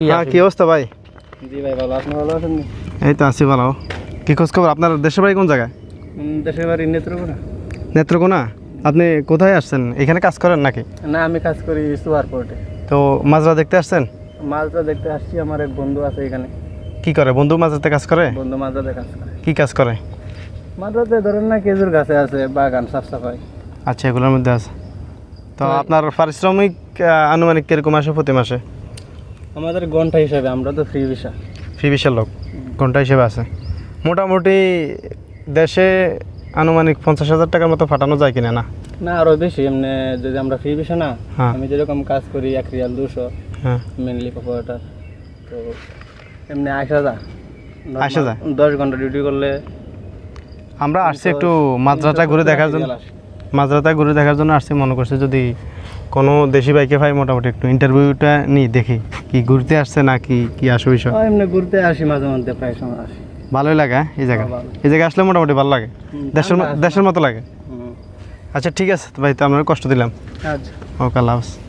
হ্যাঁ কি অবস্থা ভাই? জি ভাই ভালো। আপনি ভালো আছেন? এই তো আছি ভালো। কি খোঁজ খবর? আপনার দেশের বাড়ি কোন জায়গায়? দেশের বাড়ি নেত্রকোনা। নেত্রকোনা? আপনি কোথায় আসছেন? এখানে কাজ করেন নাকি? না আমি কাজ করি সুপার পোর্টে তো মাজরা দেখতে আসছেন? মাছটা দেখতে আসছি আমার এক বন্ধু আছে এখানে। কি করে? বন্ধু মাঝরাতে কাজ করে? বন্ধু মাছরাতে কাজ করে। কি কাজ করে? মাছরাতে ধরেন না খেজুর গাছে আছে বাগান সাফ সাফাই। আচ্ছা এগুলোর মধ্যে আছে। তো আপনার পারিশ্রমিক আনুমানিক কীরকম আসে প্রতি মাসে? আমাদের ঘণ্টা হিসাবে আমরা তো ফ্রি ভিসা ফ্রি বিশের লোক ঘণ্টা হিসেবে আছে। মোটামুটি দেশে আনুমানিক পঞ্চাশ হাজার টাকার মতো ফাটানো যায় কিনা না? না আরও বেশি। এমনি যদি আমরা ফ্রি ভিসা না হ্যাঁ। আমি যেরকম কাজ করি এক রিয়াল দুশো হ্যাঁ। মেনলি অপারেটার তো এমনি আশ হাজার। আশ হাজার? দশ ঘণ্টা ডিউটি করলে আমরা আসছি একটু মাদ্রাটা ঘুরে দেখার জন্য। মাদ্রাটা ঘুরে দেখার জন্য আসছি মনে করছে যদি কোনো দেশি বাইকে ভাই মোটামুটি একটু ইন্টারভিউটা নিই দেখি কি ঘুরতে আসছে না কি কি আসো বিষয়। এমনি ঘুরতে আসি মাঝে মধ্যে প্রায় সময় আসি। ভালোই লাগে হ্যাঁ, এই জায়গা। হ্যাঁ, এই জায়গা আসলে মোটামুটি ভালো লাগে। দেশের। দেশের মতো লাগে। আচ্ছা ঠিক আছে ভাই তো আমরা কষ্ট দিলাম। আচ্ছা। ওকে আল্লাহ হাফেজ।